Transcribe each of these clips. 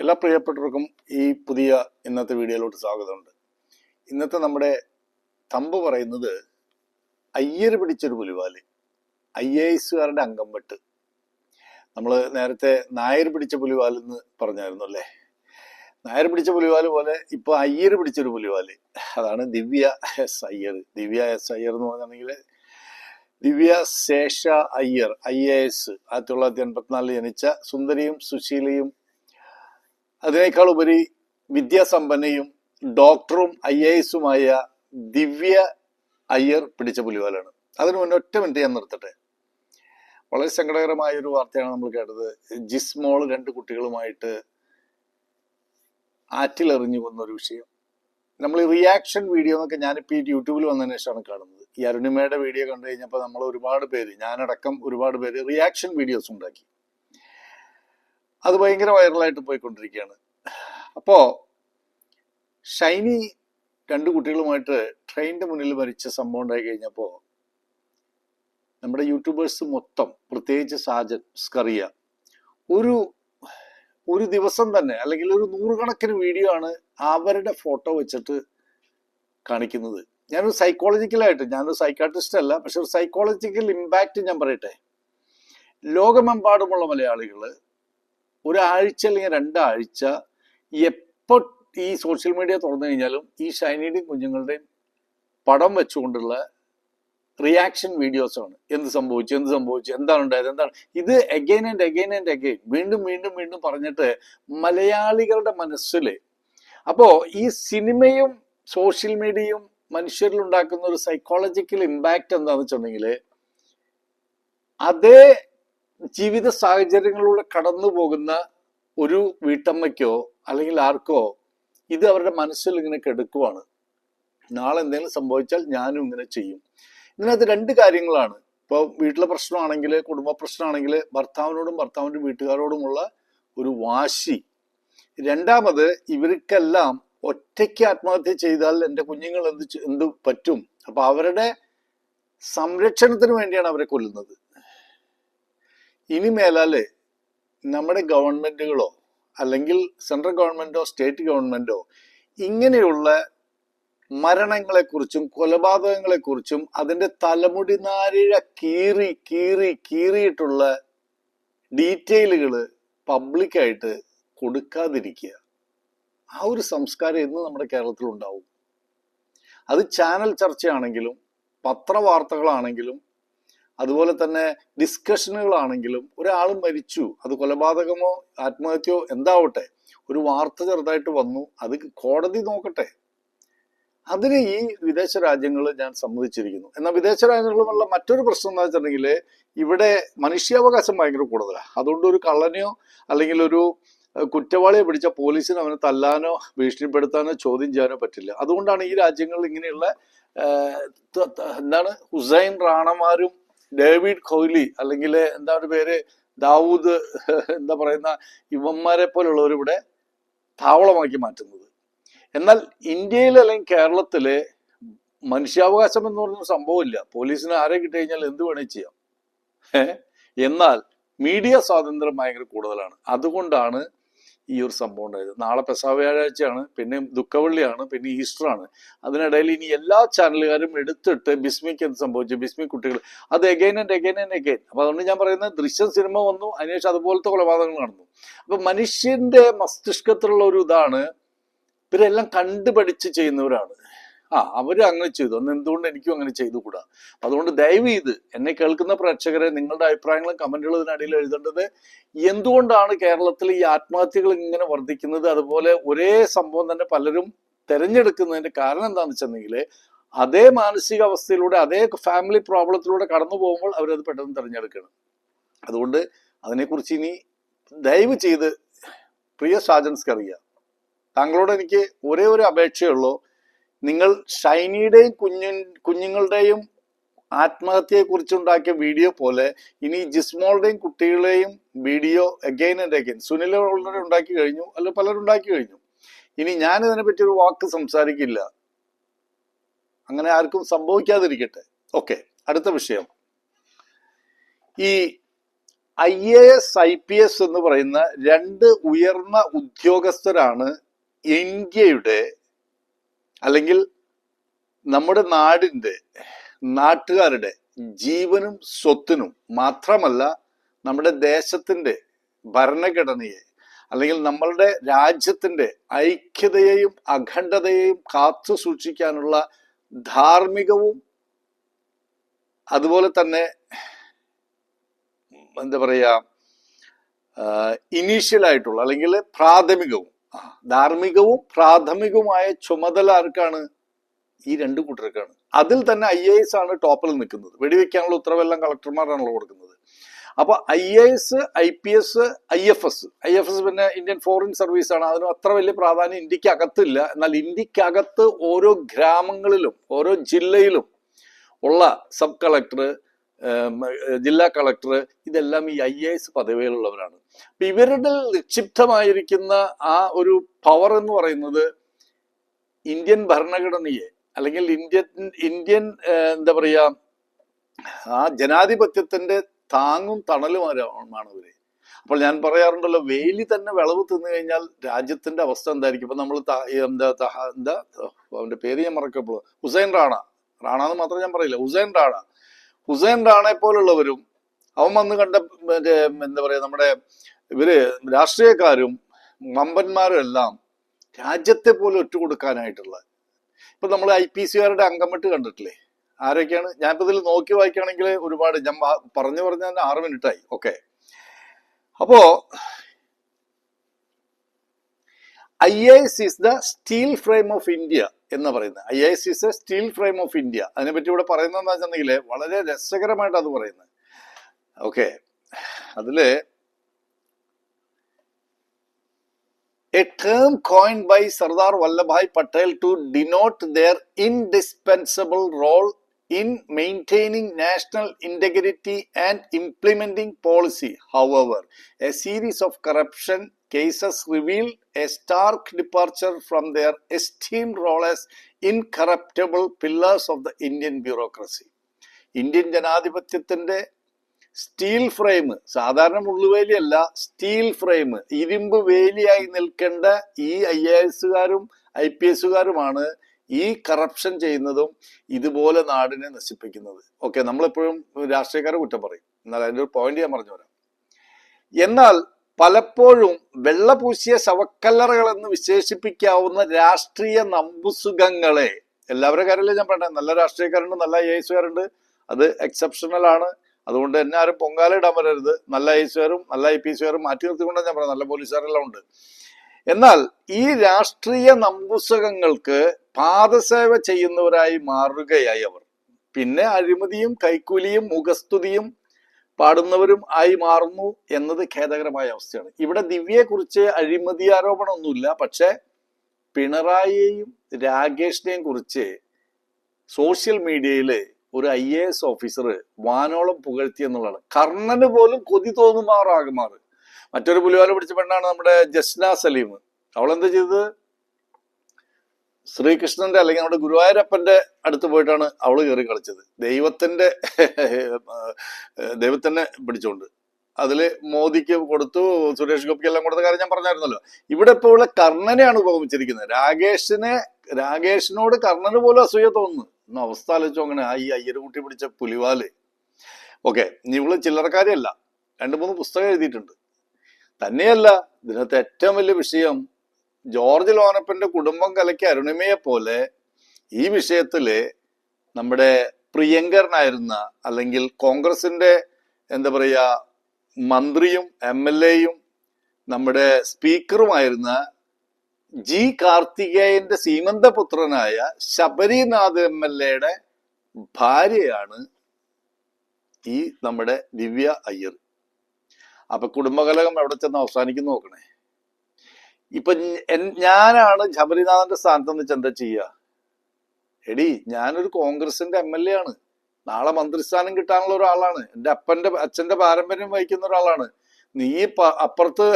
എല്ലാ പ്രിയപ്പെട്ടവർക്കും ഈ പുതിയ ഇന്നത്തെ വീഡിയോയിലോട്ട് സ്വാഗതമുണ്ട്. ഇന്നത്തെ നമ്മുടെ തമ്പ് പറയുന്നത് അയ്യര് പിടിച്ചൊരു പുലിവാൽ ഐ എ എസുകാരുടെ അങ്കംപെട്ട് നമ്മൾ നേരത്തെ നായർ പിടിച്ച പുലിവാൽ എന്ന് പറഞ്ഞായിരുന്നു അല്ലേ? നായർ പിടിച്ച പുലിവാൽ പോലെ ഇപ്പോൾ അയ്യർ പിടിച്ചൊരു പുലിവാൽ. അതാണ് ദിവ്യ എസ് അയ്യർ. ദിവ്യ എസ് അയ്യർ എന്ന് പറഞ്ഞിട്ടുണ്ടെങ്കിൽ Divya Sesha Iyer I A S ആയിരത്തി തൊള്ളായിരത്തി എൺപത്തിനാലിൽ ജനിച്ച സുന്ദരിയും സുശീലയും അതിനേക്കാൾ ഉപരി വിദ്യാസമ്പന്നയും ഡോക്ടറും ഐ എ എസുമായ ദിവ്യ അയ്യർ പിടിച്ച പുലിവാലാണ്. അതിനു മുന്നേ ഒറ്റ മിനിറ്റ് ഞാൻ നിർത്തട്ടെ. വളരെ സങ്കടകരമായ ഒരു വാർത്തയാണ് നമ്മൾ കേട്ടത്. ജിസ്മോൾ രണ്ട് കുട്ടികളുമായിട്ട് ആറ്റിലെറിഞ്ഞു കൊന്ന ഒരു വിഷയം. നമ്മൾ റിയാക്ഷൻ വീഡിയോ എന്നൊക്കെ ഞാനിപ്പോൾ ഈ യൂട്യൂബിൽ വന്നതിന് ശേഷമാണ് കാണുന്നത്. ഈ അരുണിമയുടെ വീഡിയോ കണ്ടു കഴിഞ്ഞപ്പോൾ നമ്മൾ ഒരുപാട് പേര് ഞാനടക്കം ഒരുപാട് പേര് റിയാക്ഷൻ വീഡിയോസ് ഉണ്ടാക്കി. അത് ഭയങ്കര വൈറലായിട്ട് പോയിക്കൊണ്ടിരിക്കുകയാണ്. അപ്പോ ഷൈനി രണ്ട് കുട്ടികളുമായിട്ട് ട്രെയിനിന്റെ മുന്നിൽ മരിച്ച സംഭവം ഉണ്ടായി കഴിഞ്ഞപ്പോൾ നമ്മുടെ യൂട്യൂബേഴ്സ് മൊത്തം പ്രത്യേകിച്ച് സാജൻ സ്കറിയ ഒരു ഒരു ദിവസം തന്നെ അല്ലെങ്കിൽ ഒരു നൂറുകണക്കിന് വീഡിയോ ആണ് അവരുടെ ഫോട്ടോ വെച്ചിട്ട് കാണിക്കുന്നത്. ഞാനൊരു സൈക്കോളജിക്കലായിട്ട് ഞാനൊരു സൈക്കാട്രിസ്റ്റ് അല്ല പക്ഷെ ഒരു സൈക്കോളജിക്കൽ ഇമ്പാക്റ്റ് ഞാൻ പറയട്ടെ. ലോകമെമ്പാടുമുള്ള മലയാളികൾ ഒരാഴ്ച അല്ലെങ്കിൽ രണ്ടാഴ്ച എപ്പോ ഈ സോഷ്യൽ മീഡിയ തുറന്നു കഴിഞ്ഞാലും ഈ ഷൈനിയുടെയും കുഞ്ഞുങ്ങളുടെയും പടം വെച്ചുകൊണ്ടുള്ള റിയാക്ഷൻ വീഡിയോസ് ആണ്. എന്ത് സംഭവിച്ചു? എന്ത് സംഭവിച്ചു? എന്താണ് ഉണ്ടായത്? എന്താണ്? ഇത് again and again and again വീണ്ടും വീണ്ടും വീണ്ടും പറഞ്ഞിട്ട് മലയാളികളുടെ മനസ്സിൽ അപ്പോ ഈ സിനിമയും സോഷ്യൽ മീഡിയയും മനുഷ്യരിൽ ഉണ്ടാക്കുന്ന ഒരു സൈക്കോളജിക്കൽ ഇമ്പാക്റ്റ് എന്താണെന്ന് വെച്ചിട്ടുണ്ടെങ്കിൽ അതേ ജീവിത സാഹചര്യങ്ങളിലൂടെ കടന്നു പോകുന്ന ഒരു വീട്ടമ്മയ്ക്കോ അല്ലെങ്കിൽ ആർക്കോ ഇത് അവരുടെ മനസ്സിൽ ഇങ്ങനെ കെടുക്കുവാണ്. നാളെ എന്തെങ്കിലും സംഭവിച്ചാൽ ഞാനും ഇങ്ങനെ ചെയ്യും. ഇതിനകത്ത് രണ്ട് കാര്യങ്ങളാണ്. ഇപ്പോൾ വീട്ടിലെ പ്രശ്നമാണെങ്കിൽ കുടുംബ പ്രശ്നമാണെങ്കിൽ ഭർത്താവിനോടും ഭർത്താവിന്റെ വീട്ടുകാരോടുമുള്ള ഒരു വാശി. രണ്ടാമത് ഇവർക്കെല്ലാം ഒറ്റയ്ക്ക് ആത്മഹത്യ ചെയ്താൽ എന്റെ കുഞ്ഞുങ്ങൾ എന്ത് എന്ത് പറ്റും? അപ്പൊ അവരുടെ സംരക്ഷണത്തിന് വേണ്ടിയാണ് അവരെ കൊല്ലുന്നത്. ഇനി മേലാൽ നമ്മുടെ ഗവൺമെന്റുകളോ അല്ലെങ്കിൽ സെൻട്രൽ ഗവൺമെന്റോ സ്റ്റേറ്റ് ഗവൺമെന്റോ ഇങ്ങനെയുള്ള മരണങ്ങളെക്കുറിച്ചും കൊലപാതകങ്ങളെക്കുറിച്ചും അതിന്റെ തലമുടി നാരിഴ കീറി കീറി കീറിയിട്ടുള്ള ഡീറ്റെയിലുകൾ പബ്ലിക്കായിട്ട് കൊടുക്കാതിരിക്കുക. ആ ഒരു സംസ്കാരം ഇന്ന് നമ്മുടെ കേരളത്തിൽ ഉണ്ടാവും അത് ചാനൽ ചർച്ചയാണെങ്കിലും പത്രവാർത്തകളാണെങ്കിലും അതുപോലെ തന്നെ ഡിസ്കഷനുകളാണെങ്കിലും ഒരാൾ മരിച്ചു അത് കൊലപാതകമോ ആത്മഹത്യയോ എന്താവട്ടെ ഒരു വാർത്ത ചെറുതായിട്ട് വന്നു അത് കോടതി നോക്കട്ടെ. അതിന് ഈ വിദേശ രാജ്യങ്ങൾ ഞാൻ സമ്മതിച്ചിരിക്കുന്നു. എന്നാൽ വിദേശ രാജ്യങ്ങളുമുള്ള മറ്റൊരു പ്രശ്നം എന്താ വെച്ചിട്ടുണ്ടെങ്കിൽ ഇവിടെ മനുഷ്യാവകാശം ഭയങ്കര കൂടുതലാണ് അതുകൊണ്ട് ഒരു കള്ളനെയോ അല്ലെങ്കിൽ ഒരു കുറ്റവാളിയെ പിടിച്ച പോലീസിന് അവനെ തല്ലാനോ ഭീഷണിപ്പെടുത്താനോ ചോദ്യം ചെയ്യാനോ പറ്റില്ല. അതുകൊണ്ടാണ് ഈ രാജ്യങ്ങളിൽ ഇങ്ങനെയുള്ള എന്താണ് ഹുസൈൻ റാണമാരും ഡേവിഡ് കോഹ്ലി അല്ലെങ്കിൽ എന്താ ഒരു പേര്? ദാവൂദ് എന്താ പറയുന്ന ഇവന്മാരെ പോലുള്ളവർ ഇവിടെ താവളമാക്കി മാറ്റുന്നത്. എന്നാൽ ഇന്ത്യയിൽ അല്ലെങ്കിൽ കേരളത്തിൽ മനുഷ്യാവകാശം എന്ന് പറഞ്ഞ സംഭവമില്ല പോലീസിന് ആരെ കിട്ടി കഴിഞ്ഞാൽ എന്ത് വേണേ ചെയ്യാം. എന്നാൽ മീഡിയ സ്വാതന്ത്ര്യം ഭയങ്കര കൂടുതലാണ്. അതുകൊണ്ടാണ് ഈ ഒരു സംഭവം ഉണ്ടായത്. നാളെ പെസാ വ്യാഴാഴ്ചയാണ് പിന്നെ ദുഃഖവള്ളിയാണ് പിന്നെ ഈസ്റ്റർ ആണ് അതിനിടയിൽ ഇനി എല്ലാ ചാനലുകാരും എടുത്തിട്ട് ബിസ്മിക്ക് എന്ത് സംഭവിച്ചു? ബിസ്മി കുട്ടികൾ അത് again and again and again അപ്പൊ അതുകൊണ്ട് ഞാൻ പറയുന്നത് ദൃശ്യം സിനിമ വന്നു അതിനുശേഷം അതുപോലത്തെ കൊലപാതകങ്ങൾ നടന്നു. അപ്പൊ മനുഷ്യന്റെ മസ്തിഷ്കത്തിലുള്ള ഒരു ഇതാണ് ഇവരെല്ലാം കണ്ടുപഠിച്ച് ചെയ്യുന്നവരാണ്. ആ അവർ അങ്ങനെ ചെയ്തു. അന്ന് എന്തുകൊണ്ട് എനിക്കും അങ്ങനെ ചെയ്തുകൂടാ? അതുകൊണ്ട് ദയവ് ചെയ്ത് എന്നെ കേൾക്കുന്ന പ്രേക്ഷകരെ നിങ്ങളുടെ അഭിപ്രായങ്ങളും കമന്റുകളും ഇതിനടിയിൽ എഴുതേണ്ടത് എന്തുകൊണ്ടാണ് കേരളത്തിൽ ഈ ആത്മഹത്യകൾ ഇങ്ങനെ വർദ്ധിക്കുന്നത്? അതുപോലെ ഒരേ സംഭവം തന്നെ പലരും തിരഞ്ഞെടുക്കുന്നതിന്റെ കാരണം എന്താണെന്ന് വെച്ചിട്ടുണ്ടെങ്കിൽ അതേ മാനസികാവസ്ഥയിലൂടെ അതേ ഫാമിലി പ്രോബ്ലത്തിലൂടെ കടന്നു പോകുമ്പോൾ അവരത് പെട്ടെന്ന് തിരഞ്ഞെടുക്കണം അതുകൊണ്ട് അതിനെക്കുറിച്ച് ഇനി ദയവ് ചെയ്ത് പ്രിയ സാജൻസ്കറിയ താങ്കളോട് എനിക്ക് ഒരേ ഒരു അപേക്ഷയുള്ളൂ നിങ്ങൾ ഷൈനിയുടെയും കുഞ്ഞു കുഞ്ഞുങ്ങളുടെയും ആത്മഹത്യയെ കുറിച്ചുണ്ടാക്കിയ വീഡിയോ പോലെ ഇനി ജിസ്മോളുടെയും കുട്ടികളുടെയും video again and again Sunil already ഉണ്ടാക്കി കഴിഞ്ഞു അല്ല പലരും ഉണ്ടാക്കി കഴിഞ്ഞു. ഇനി ഞാൻ ഇതിനെ പറ്റി ഒരു വാക്ക് സംസാരിക്കില്ല. അങ്ങനെ ആർക്കും സംഭവിക്കാതിരിക്കട്ടെ. ഓക്കെ അടുത്ത വിഷയം. ഈ I A S I P S എന്ന് പറയുന്ന രണ്ട് ഉയർന്ന ഉദ്യോഗസ്ഥരാണ് ഇന്ത്യയുടെ അല്ലെങ്കിൽ നമ്മുടെ നാടിന്റെ നാട്ടുകാരുടെ ജീവനും സ്വത്തിനും മാത്രമല്ല നമ്മുടെ ദേശത്തിന്റെ ഭരണഘടനയെ അല്ലെങ്കിൽ നമ്മളുടെ രാജ്യത്തിന്റെ ഐക്യതയെയും അഖണ്ഡതയെയും കാത്തു സൂക്ഷിക്കാനുള്ള ധാർമ്മികവും അതുപോലെ തന്നെ എന്താ പറയുക ഇനീഷ്യലായിട്ടുള്ള അല്ലെങ്കിൽ പ്രാഥമികവും ധാർമ്മികവും പ്രാഥമികവുമായ ചുമതല ആർക്കാണ്? ഈ രണ്ട് കൂട്ടർക്കാണ്. അതിൽ തന്നെ ഐ എ എസ് ആണ് ടോപ്പിൽ നിൽക്കുന്നത്. വെടിവെക്കാനുള്ള ഉത്തരവെല്ലാം കളക്ടർമാരാണല്ലോ കൊടുക്കുന്നത്. അപ്പൊ I A S I P S I F S. I F S പിന്നെ ഇന്ത്യൻ ഫോറിൻ സർവീസ് ആണ് അതിന് അത്ര വലിയ പ്രാധാന്യം ഇന്ത്യയ്ക്ക് അകത്തില്ല എന്നാൽ ഇന്ത്യക്കകത്ത് ഓരോ ഗ്രാമങ്ങളിലും ഓരോ ജില്ലയിലും ഉള്ള സബ് കളക്ടർ ജില്ലാ കളക്ടർ ഇതെല്ലാം ഈ ഐ എ എസ് പദവിയിലുള്ളവരാണ്. അപ്പൊ ഇവരുടെ നിക്ഷിപ്തമായിരിക്കുന്ന ആ ഒരു പവർ എന്ന് പറയുന്നത് ഇന്ത്യൻ ഭരണഘടനയെ അല്ലെങ്കിൽ ഇന്ത്യൻ ഇന്ത്യൻ എന്താ പറയാ ആ ജനാധിപത്യത്തിന്റെ താങ്ങും തണലുമാണ് ഇവർ അപ്പോൾ ഞാൻ പറയാറുണ്ടല്ലോ വേലി തന്നെ വിളവ് തിന്നു കഴിഞ്ഞാൽ രാജ്യത്തിന്റെ അവസ്ഥ എന്തായിരിക്കും? ഇപ്പൊ നമ്മൾ എന്താ എന്താ അവന്റെ പേര് ഞാൻ മറക്കപ്പോൾ ഹുസൈൻ റാണ. റാണ എന്ന് മാത്രം ഞാൻ പറയില്ല. ഹുസൈൻ റാണ. ഹുസൈൻ റാണയെ പോലുള്ളവരും അവൻ വന്ന് കണ്ട മറ്റേ എന്താ പറയാ നമ്മുടെ ഇവർ രാഷ്ട്രീയക്കാരും മമ്പന്മാരും എല്ലാം രാജ്യത്തെ പോലെ ഒറ്റുകൊടുക്കാനായിട്ടുള്ള. ഇപ്പൊ നമ്മൾ ഐ പി സിക്കാരുടെ അങ്കമിട്ട് കണ്ടിട്ടില്ലേ? ആരൊക്കെയാണ്? ഞാനിപ്പോ ഇതിൽ നോക്കി വായിക്കുകയാണെങ്കിൽ ഒരുപാട് ഞാൻ പറഞ്ഞു പറഞ്ഞ തന്നെ ആറ് മിനിറ്റായി ഓക്കെ അപ്പോ I S is the steel frame of India എന്ന് പറയുന്നത്. I S is the steel frame of India. അതിനെപ്പറ്റി ഇവിടെ പറയുന്നതെന്ന് വെച്ചിട്ടുണ്ടെങ്കിൽ വളരെ രസകരമായിട്ട് അത് പറയുന്നത്. ഓക്കെ. അതിൽ a term coin by Sardar Vallabhbhai Patel to denote their indispensable role in maintaining national integrity and implementing policy. However, a series of corruption cases revealed a stark departure from their esteemed role as incorruptible pillars of the Indian bureaucracy. Indian ജനാധിപത്യത്തിന്റെ steel frame സാധാരണ മുള്ളുവേലിയല്ല steel frame ഇരുമ്പ് വേലിയായി നിൽക്കേണ്ട ഈ I A എസുകാരും I P എസുകാരുമാണ് ഈ കറപ്ഷൻ ചെയ്യുന്നതും ഇതുപോലെ നാടിനെ നശിപ്പിക്കുന്നത്. ഓക്കെ നമ്മളെപ്പോഴും രാഷ്ട്രീയക്കാരെ കുറ്റം പറയും. എന്നാൽ അതിന്റെ ഒരു പോയിന്റ് ഞാൻ പറഞ്ഞു വരാം എന്നാൽ പലപ്പോഴും വെള്ളപൂശിയ ശവക്കല്ലറകൾ എന്ന് വിശേഷിപ്പിക്കാവുന്ന രാഷ്ട്രീയ നമ്പുസുഖങ്ങളെ എല്ലാവരുടെ കാര്യമല്ലേ ഞാൻ പറഞ്ഞത്? നല്ല രാഷ്ട്രീയക്കാരുണ്ട് നല്ല ഐ എസുകാരുണ്ട്. അത് എക്സെപ്ഷണൽ ആണ്. അതുകൊണ്ട് എന്നെ ആരും പൊങ്കാല ഇടാൻ വരരുത്. നല്ല ഐ എസുകാരും നല്ല ഐ പി എസുകാരും മാറ്റി നിർത്തിക്കൊണ്ടാണ് ഞാൻ പറഞ്ഞത്. നല്ല പോലീസുകാരെല്ലാം ഉണ്ട്. എന്നാൽ ഈ രാഷ്ട്രീയ നമ്പുസകങ്ങൾക്ക് പാദസേവ ചെയ്യുന്നവരായി മാറുകയായി അവർ. പിന്നെ അഴിമതിയും കൈക്കൂലിയും മുഖസ്തുതിയും പാടുന്നവരും ആയി മാറുന്നു എന്നത് ഖേദകരമായ അവസ്ഥയാണ്. ഇവിടെ ദിവ്യയെക്കുറിച്ച് അഴിമതി ആരോപണമൊന്നുമില്ല. പക്ഷെ പിണറായിയെയും രാകേഷിനെയും കുറിച്ച് സോഷ്യൽ മീഡിയയിൽ ഒരു ഐ എ എസ് ഓഫീസർ വാനോളം പുകഴ്ത്തി എന്നുള്ളതാണ്. കർണന് പോലും കൊതി തോന്നുമാറാകുമാറ്. മറ്റൊരു പുലിവാല പിടിച്ച പെണ്ണാണ് നമ്മുടെ ജസ്ന സലീം. അവളെന്ത് ചെയ്തത്? ശ്രീകൃഷ്ണന്റെ അല്ലെങ്കിൽ നമ്മുടെ ഗുരുവായൂരപ്പന്റെ അടുത്ത് പോയിട്ടാണ് അവൾ കയറി കളിച്ചത്. ദൈവത്തിന്റെ ദൈവത്തിനെ പിടിച്ചുകൊണ്ട് അതിൽ മോദിക്ക് കൊടുത്തു സുരേഷ് ഗോപിക്ക് എല്ലാം കൊടുത്ത കാര്യം ഞാൻ പറഞ്ഞായിരുന്നല്ലോ. ഇവിടെ ഇപ്പോൾ ഉള്ള കർണനെയാണ് ഉപമിച്ചിരിക്കുന്നത് രാകേഷിനെ രാകേഷിനോട് കർണന് പോലും അസൂയ തോന്നുന്നു. എന്ന അവസ്ഥ ആലോചിച്ചു അങ്ങനെ ആ ഈ അയ്യരുകുട്ടി പിടിച്ച പുലിവാൽ. ഓക്കെ ഇവൾ ചില്ലറക്കാരിയല്ല. രണ്ട് മൂന്ന് പുസ്തകം എഴുതിയിട്ടുണ്ട്. തന്നെയല്ല ഇതിനകത്ത് ഏറ്റവും വലിയ വിഷയം ജോർജ് ലോനപ്പന്റെ കുടുംബം കലക്കി അരുണിമയെ പോലെ ഈ വിഷയത്തിൽ നമ്മുടെ പ്രിയങ്കരനായിരുന്ന അല്ലെങ്കിൽ കോൺഗ്രസിന്റെ എന്താ പറയാ മന്ത്രിയും എം എൽ എയും നമ്മുടെ സ്പീക്കറുമായിരുന്ന ജി കാർത്തികേയന്റെ സീമന്തപുത്രനായ ശബരിനാഥ് എം എൽ എയുടെ ഭാര്യയാണ് ഈ നമ്മുടെ ദിവ്യ അയ്യർ. അപ്പൊ കുടുംബകലകം എവിടെ ചെന്ന് അവസാനിക്കുന്നു നോക്കണേ. ഇപ്പൊ ഞാനാണ് ശബരിനാഥന്റെ സ്ഥാനത്ത് നിന്ന് എന്താ ചെയ്യുക എടി ഞാനൊരു കോൺഗ്രസിന്റെ എം എൽ എ ആണ്. നാളെ മന്ത്രിസ്ഥാനം കിട്ടാനുള്ള ഒരാളാണ്. എന്റെ അപ്പന്റെ അച്ഛന്റെ പാരമ്പര്യം വഹിക്കുന്ന ഒരാളാണ്. നീ അപ്പുറത്ത്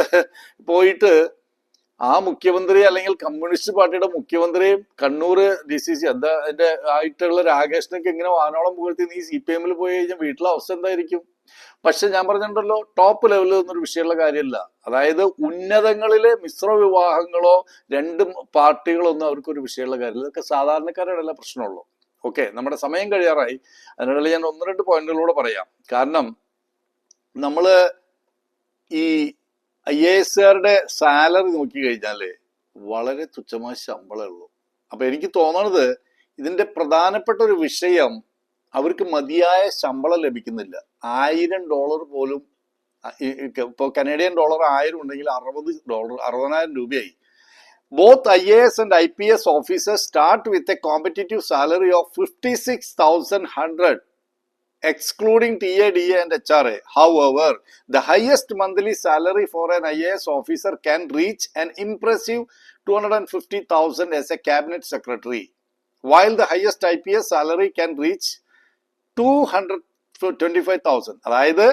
പോയിട്ട് ആ മുഖ്യമന്ത്രി അല്ലെങ്കിൽ കമ്മ്യൂണിസ്റ്റ് പാർട്ടിയുടെ മുഖ്യമന്ത്രിയും കണ്ണൂർ ഡി സി സി എന്താ അതിന്റെ ആയിട്ടുള്ള രാകേഷിനൊക്കെ ഇങ്ങനെ വാനോളം പുകഴ്ത്തി നീ സി പി എമ്മിൽ പോയി കഴിഞ്ഞാൽ വീട്ടിലെ അവസ്ഥ എന്തായിരിക്കും? പക്ഷെ ഞാൻ പറഞ്ഞിട്ടുണ്ടല്ലോ ടോപ്പ് ലെവലിൽ ഒന്നൊരു വിഷയമുള്ള കാര്യമില്ല. അതായത് ഉന്നതങ്ങളിലെ മിശ്ര വിവാഹങ്ങളോ രണ്ടും പാർട്ടികളോ ഒന്നും അവർക്കൊരു വിഷയമുള്ള കാര്യമില്ല. ഇതൊക്കെ സാധാരണക്കാരുടെ അല്ല പ്രശ്നമുള്ളൂ. ഓക്കെ നമ്മുടെ സമയം കഴിയാറായി. അതിനിടയിൽ ഞാൻ ഒന്ന് രണ്ട് പോയിന്റുകളൂടെ പറയാം. കാരണം നമ്മൾ ഈ ഐ എ എസുകാരുടെ സാലറി നോക്കി കഴിഞ്ഞാൽ വളരെ തുച്ഛമായ ശമ്പളമേ ഉള്ളൂ. അപ്പൊ എനിക്ക് തോന്നണത് ഇതിന്റെ പ്രധാനപ്പെട്ട ഒരു വിഷയം അവർക്ക് മതിയായ ശമ്പളം ലഭിക്കുന്നില്ല. ആയിരം ഡോളർ പോലും ഇപ്പോൾ കനേഡിയൻ ഡോളർ ആയിരം ഉണ്ടെങ്കിൽ അറുപത് ഡോളർ അറുപതിനായിരം രൂപയായി both I A S and I P S officers start with a competitive salary of fifty six thousand hundred excluding TADA and HRA. However, the highest monthly salary for an IAS officer can reach an impressive 250,000 as a cabinet secretary, while the highest IPS salary can reach 225,000. അതായത്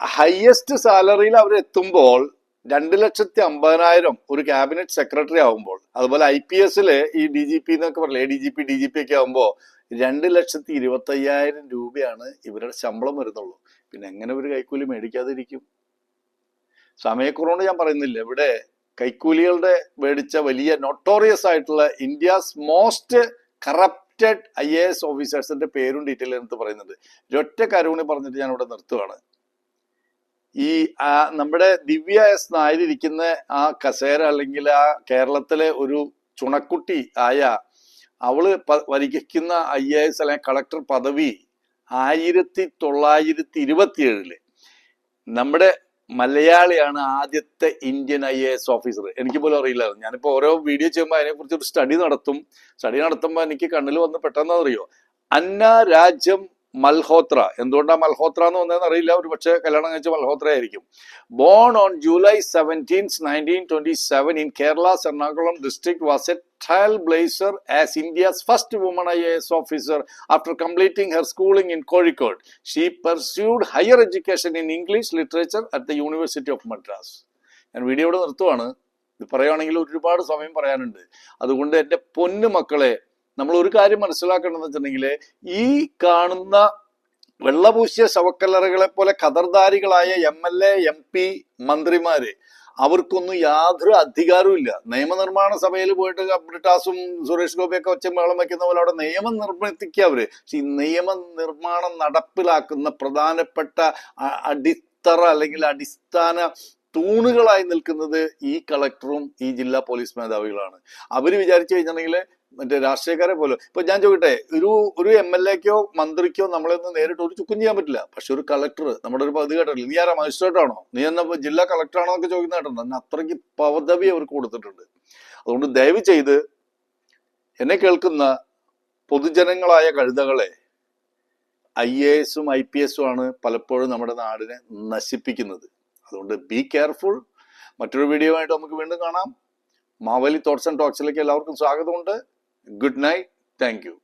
highest സാലറിയിൽ അവർ എത്തുമ്പോൾ രണ്ട് ലക്ഷത്തി അമ്പതിനായിരം ഒരു cabinet secretary ആവുമ്പോൾ അതുപോലെ ഐ പി എസിൽ ഈ ഡി ജി പി എന്നൊക്കെ പറയില്ലേ D G P D G P ഒക്കെ ആവുമ്പോൾ രണ്ട് ലക്ഷത്തി ഇരുപത്തി അയ്യായിരം രൂപയാണ് ഇവരുടെ ശമ്പളം വരുന്നുള്ളൂ. പിന്നെ എങ്ങനെ ഒരു കൈക്കൂലി മേടിക്കാതിരിക്കും? സമയക്കുറവുകൊണ്ട് ഞാൻ പറയുന്നില്ല. ഇവിടെ കൈക്കൂലികളുടെ മേടിച്ച വലിയ നൊട്ടോറിയസ് ആയിട്ടുള്ള India's most corrupted I A S ഓഫീസേഴ്സിന്റെ പേരും ഡീറ്റെയിൽ എടുത്ത് പറയുന്നത് ഒരൊറ്റ കരുണി പറഞ്ഞിട്ട് ഞാൻ ഇവിടെ നിർത്തുവാണ്. ഈ നമ്മുടെ ദിവ്യ എസ് നായർ ഇരിക്കുന്ന ആ കസേര അല്ലെങ്കിൽ ആ കേരളത്തിലെ ഒരു ചുണക്കുട്ടി ആയ അവൾ വരിക്കുന്ന ഐ എ എസ് അല്ലെങ്കിൽ കളക്ടർ പദവി ആയിരത്തി തൊള്ളായിരത്തി ഇരുപത്തിയേഴിൽ. നമ്മുടെ മലയാളിയാണ് ആദ്യത്തെ Indian I A S officer എനിക്ക് പോലും അറിയില്ലായിരുന്നു ഞാനിപ്പോ ഓരോ വീഡിയോ ചെയ്യുമ്പോൾ അതിനെക്കുറിച്ച് ഒരു സ്റ്റഡി നടത്തും. സ്റ്റഡി നടത്തുമ്പോൾ എനിക്ക് കണ്ണിൽ വന്ന് പെട്ടെന്ന് അറിയോ? അന്ന രാജ്യം മൽഹോത്ര. എന്തുകൊണ്ടാണ് മൽഹോത്ര എന്ന് വന്നതെന്ന് അറിയില്ല. ഒരു പക്ഷേ കല്യാണം കഴിച്ച മൽഹോത്ര ആയിരിക്കും. Born on July seventeens nineteen twenty seven in Kerala Ernakulam district was a trailblazer as India's first woman I S officer after completing her schooling in Kozhikode she pursued higher education in English literature at the university of Madras ഞാൻ video ഇവിടെ നിർത്തുവാണ്. ഇത് പറയുവാണെങ്കിൽ ഒരുപാട് സമയം പറയാനുണ്ട്. അതുകൊണ്ട് എന്റെ പൊന്നു മക്കളെ നമ്മൾ ഒരു കാര്യം മനസ്സിലാക്കണമെന്ന് വെച്ചിട്ടുണ്ടെങ്കിൽ ഈ കാണുന്ന വെള്ളപൂശിയ ശവക്കല്ലറകളെ പോലെ ഖദർദാരികളായ M L A M P മന്ത്രിമാര് അവർക്കൊന്നും യാതൊരു അധികാരവും ഇല്ല. നിയമനിർമ്മാണ സഭയിൽ പോയിട്ട് ബ്രിട്ടാസും സുരേഷ് ഗോപിയൊക്കെ ഒച്ച മേളം വയ്ക്കുന്ന പോലെ അവിടെ നിയമം നിർമ്മിക്കുക അവർ. പക്ഷെ ഈ നിയമനിർമ്മാണം നടപ്പിലാക്കുന്ന പ്രധാനപ്പെട്ട അടിത്തറ അല്ലെങ്കിൽ അടിസ്ഥാന തൂണുകളായി നിൽക്കുന്നത് ഈ കളക്ടറും ഈ ജില്ലാ പോലീസ് മേധാവികളാണ്. അവർ വിചാരിച്ചു കഴിഞ്ഞിട്ടുണ്ടെങ്കിൽ മറ്റേ രാഷ്ട്രീയക്കാരെ പോലെ. ഇപ്പൊ ഞാൻ ചോദിക്കട്ടെ ഒരു ഒരു എം എൽ എക്കോ മന്ത്രിക്കോ നമ്മളൊന്നും നേരിട്ട് ഒരു ചുക്കും ചെയ്യാൻ പറ്റില്ല. പക്ഷെ ഒരു കളക്ടർ നമ്മുടെ ഒരു പദവി കേട്ടില്ല നീ ആരാ? മജിസ്ട്രേറ്റ് ആണോ? നീ എന്നാ ജില്ലാ കളക്ടർ ആണോ എന്നൊക്കെ ചോദിക്കുന്ന കേട്ടോ അന്ന് അത്രയ്ക്ക് പദവി അവർക്ക് കൊടുത്തിട്ടുണ്ട്. അതുകൊണ്ട് ദയവ് ചെയ്ത് എന്നെ കേൾക്കുന്ന പൊതുജനങ്ങളായ കഴുതകളെ ഐ എ എസും ഐ പി എസും ആണ് പലപ്പോഴും നമ്മുടെ നാടിനെ നശിപ്പിക്കുന്നത്. അതുകൊണ്ട് ബി കെയർഫുൾ മറ്റൊരു വീഡിയോ ആയിട്ട് നമുക്ക് വീണ്ടും കാണാം. മാവലി തോട്ട്സ് ആൻഡ് ടോക്സിലേക്ക് എല്ലാവർക്കും സ്വാഗതമുണ്ട്. Good night. Thank you.